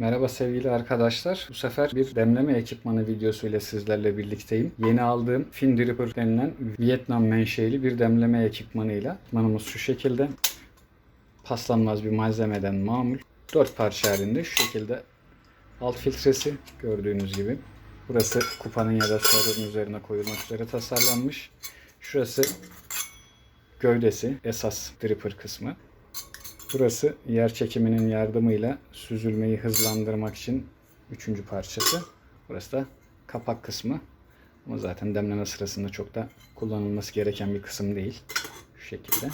Merhaba sevgili arkadaşlar. Bu sefer bir demleme ekipmanı videosu ile sizlerle birlikteyim. Yeni aldığım Fin Dripper denilen Vietnam menşeli bir demleme ekipmanıyla. Ekipmanımız şu şekilde. Paslanmaz bir malzemeden mamul. Dört parça halinde şu şekilde alt filtresi gördüğünüz gibi. Burası kupanın ya da sarının üzerine koyulmak üzere tasarlanmış. Şurası gövdesi, esas dripper kısmı. Burası yer çekiminin yardımıyla süzülmeyi hızlandırmak için üçüncü parçası. Burası da kapak kısmı. Ama zaten demleme sırasında çok da kullanılması gereken bir kısım değil. Şu şekilde.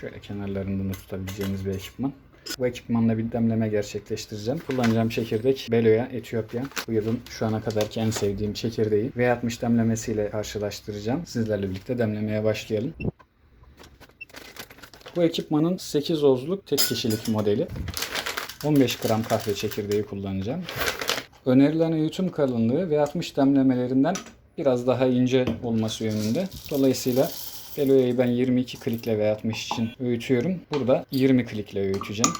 Şöyle kenarlarından da tutabileceğiniz bir ekipman. Bu ekipmanla bir demleme gerçekleştireceğim. Kullanacağım çekirdek Beloya Etiyopya. Bu yılın şu ana kadarki en sevdiğim çekirdeği. V60 demlemesiyle karşılaştıracağım. Sizlerle birlikte demlemeye başlayalım. Bu ekipmanın 8 ozluk tek kişilik modeli. 15 gram kahve çekirdeği kullanacağım. Önerilen öğütüm kalınlığı ve 60 demlemelerinden biraz daha ince olması yönünde. Dolayısıyla Beloya'yı ben 22 klikle ve 60 için öğütüyorum. Burada 20 klikle öğüteceğim.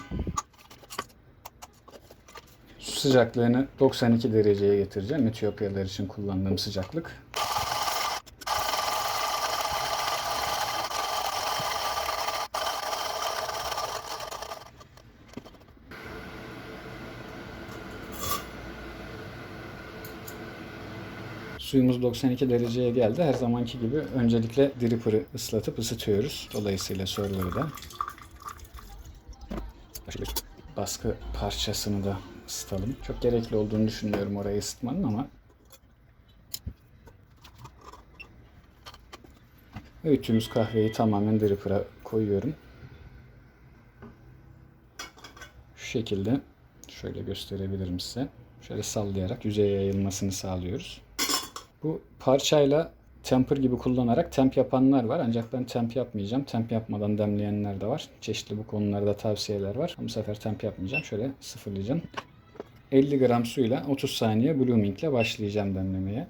Su sıcaklığını 92 dereceye getireceğim. Etiyopyalar için kullandığım sıcaklık. Suyumuz 92 dereceye geldi. Her zamanki gibi öncelikle dripper'ı ıslatıp ısıtıyoruz. Dolayısıyla server'ı da baskı parçasını da ısıtalım. Çok gerekli olduğunu düşünmüyorum orayı ısıtmanın ama öğüttüğümüz kahveyi tamamen dripper'a koyuyorum. Şu şekilde şöyle gösterebilirim size. Şöyle sallayarak yüzeye yayılmasını sağlıyoruz. Bu parçayla temper gibi kullanarak temp yapanlar var. Ancak ben temp yapmayacağım. Temp yapmadan demleyenler de var. Çeşitli bu konularda tavsiyeler var. Bu sefer temp yapmayacağım. Şöyle sıfırlayacağım. 50 gram suyla 30 saniye blooming ile başlayacağım demlemeye.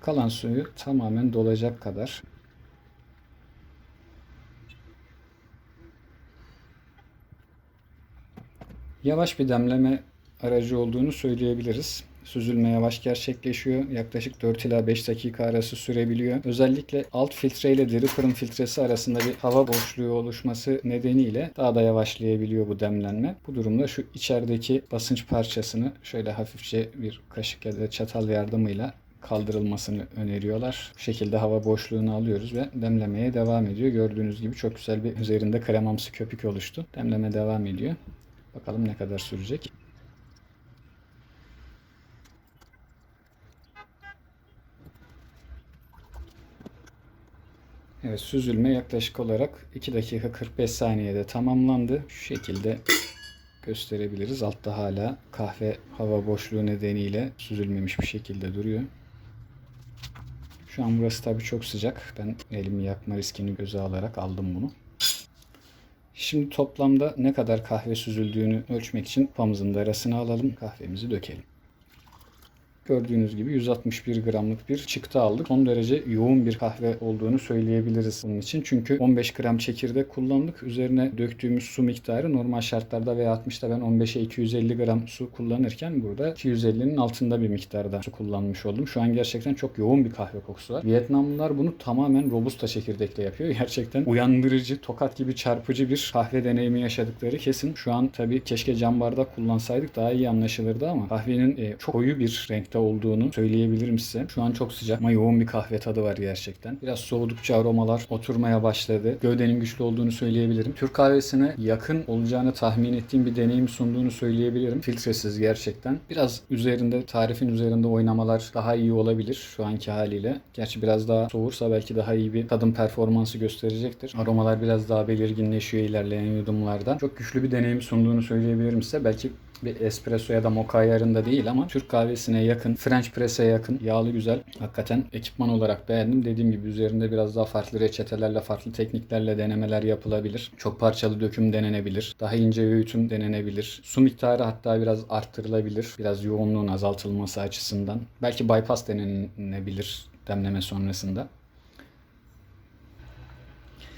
Kalan suyu tamamen dolacak kadar Yavaş bir demleme aracı olduğunu söyleyebiliriz. Süzülme yavaş gerçekleşiyor. Yaklaşık 4 ila 5 dakika arası sürebiliyor. Özellikle alt filtre ile dripper'ın filtresi arasında bir hava boşluğu oluşması nedeniyle daha da yavaşlayabiliyor bu demlenme. Bu durumda şu içerideki basınç parçasını şöyle hafifçe bir kaşık ya da çatal yardımıyla kaldırılmasını öneriyorlar. Bu şekilde hava boşluğunu alıyoruz ve demlemeye devam ediyor. Gördüğünüz gibi çok güzel bir üzerinde kremamsı köpük oluştu. Demleme devam ediyor. Bakalım ne kadar sürecek. Evet süzülme yaklaşık olarak 2 dakika 45 saniyede tamamlandı. Şu şekilde gösterebiliriz. Altta hala kahve hava boşluğu nedeniyle süzülmemiş bir şekilde duruyor. Şu an burası tabii çok sıcak. Ben elimi yakma riskini göze alarak aldım bunu. Şimdi toplamda ne kadar kahve süzüldüğünü ölçmek için kupamızın da arasını alalım. Kahvemizi dökelim. Gördüğünüz gibi 161 gramlık bir çıktı aldık. Son derece yoğun bir kahve olduğunu söyleyebiliriz bunun için. Çünkü 15 gram çekirdek kullandık. Üzerine döktüğümüz su miktarı normal şartlarda veya 60'da ben 15'e 250 gram su kullanırken burada 250'nin altında bir miktarda su kullanmış oldum. Şu an gerçekten çok yoğun bir kahve kokusu var. Vietnamlılar bunu tamamen robusta çekirdekle yapıyor. Gerçekten uyandırıcı, tokat gibi çarpıcı bir kahve deneyimi yaşadıkları kesin. Şu an tabii keşke cam bardak kullansaydık daha iyi anlaşılırdı ama kahvenin e, çok koyu bir renkte olduğunu söyleyebilirim size. Şu an çok sıcak ama yoğun bir kahve tadı var gerçekten. Biraz soğudukça aromalar oturmaya başladı. Gövdenin güçlü olduğunu söyleyebilirim. Türk kahvesine yakın olacağını tahmin ettiğim bir deneyim sunduğunu söyleyebilirim. Filtresiz gerçekten. Biraz üzerinde, tarifin üzerinde oynamalar daha iyi olabilir şu anki haliyle. Gerçi biraz daha soğursa belki daha iyi bir tadım performansı gösterecektir. Aromalar biraz daha belirginleşiyor ilerleyen yudumlarda. Çok güçlü bir deneyim sunduğunu söyleyebilirim size. Belki bir espresso ya da mocha ayarında değil ama Türk kahvesine yakın, French press'e yakın, yağlı güzel. Hakikaten ekipman olarak beğendim. Dediğim gibi üzerinde biraz daha farklı reçetelerle, farklı tekniklerle denemeler yapılabilir. Çok parçalı döküm denenebilir. Daha ince öğütüm denenebilir. Su miktarı hatta biraz arttırılabilir. Biraz yoğunluğun azaltılması açısından. Belki bypass denenebilir demleme sonrasında.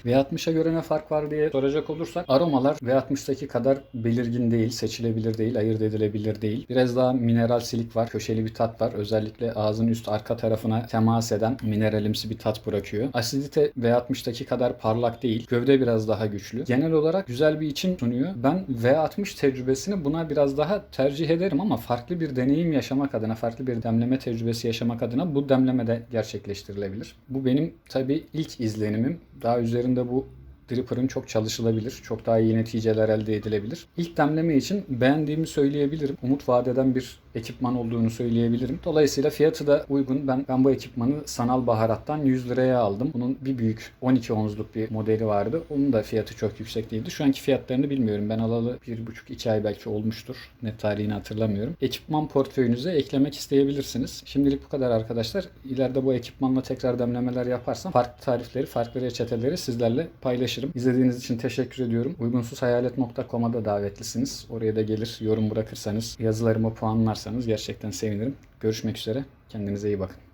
V60'a göre ne fark var diye soracak olursak aromalar V60'taki kadar belirgin değil, seçilebilir değil, ayırt edilebilir değil. Biraz daha mineral silik var, köşeli bir tat var. Özellikle ağzın üst arka tarafına temas eden mineralimsi bir tat bırakıyor. Asidite V60'taki kadar parlak değil. Gövde biraz daha güçlü. Genel olarak güzel bir içim sunuyor. Ben V60 tecrübesini buna biraz daha tercih ederim ama farklı bir deneyim yaşamak adına, farklı bir demleme tecrübesi yaşamak adına bu demleme de gerçekleştirilebilir. Bu benim tabii ilk izlenimim. Daha üzerinde bu Dripper'ın çok çalışılabilir. Çok daha iyi neticeler elde edilebilir. İlk demleme için beğendiğimi söyleyebilirim. Umut vadeden bir ekipman olduğunu söyleyebilirim. Dolayısıyla fiyatı da uygun. Ben ben bu ekipmanı sanal baharattan 100 liraya aldım. Bunun bir büyük 12 onzluk bir modeli vardı. Onun da fiyatı çok yüksek değildi. Şu anki fiyatlarını bilmiyorum. Ben alalı 1,5-2 ay belki olmuştur. Net tarihini hatırlamıyorum. Ekipman portföyünüze eklemek isteyebilirsiniz. Şimdilik bu kadar arkadaşlar. İleride bu ekipmanla tekrar demlemeler yaparsam farklı tarifleri, farklı reçeteleri sizlerle paylaşırım. İzlediğiniz için teşekkür ediyorum. Uygunsuzhayalet.com'a da davetlisiniz. Oraya da gelir, yorum bırakırsanız, yazılarıma puanlarsanız gerçekten sevinirim. Görüşmek üzere. Kendinize iyi bakın.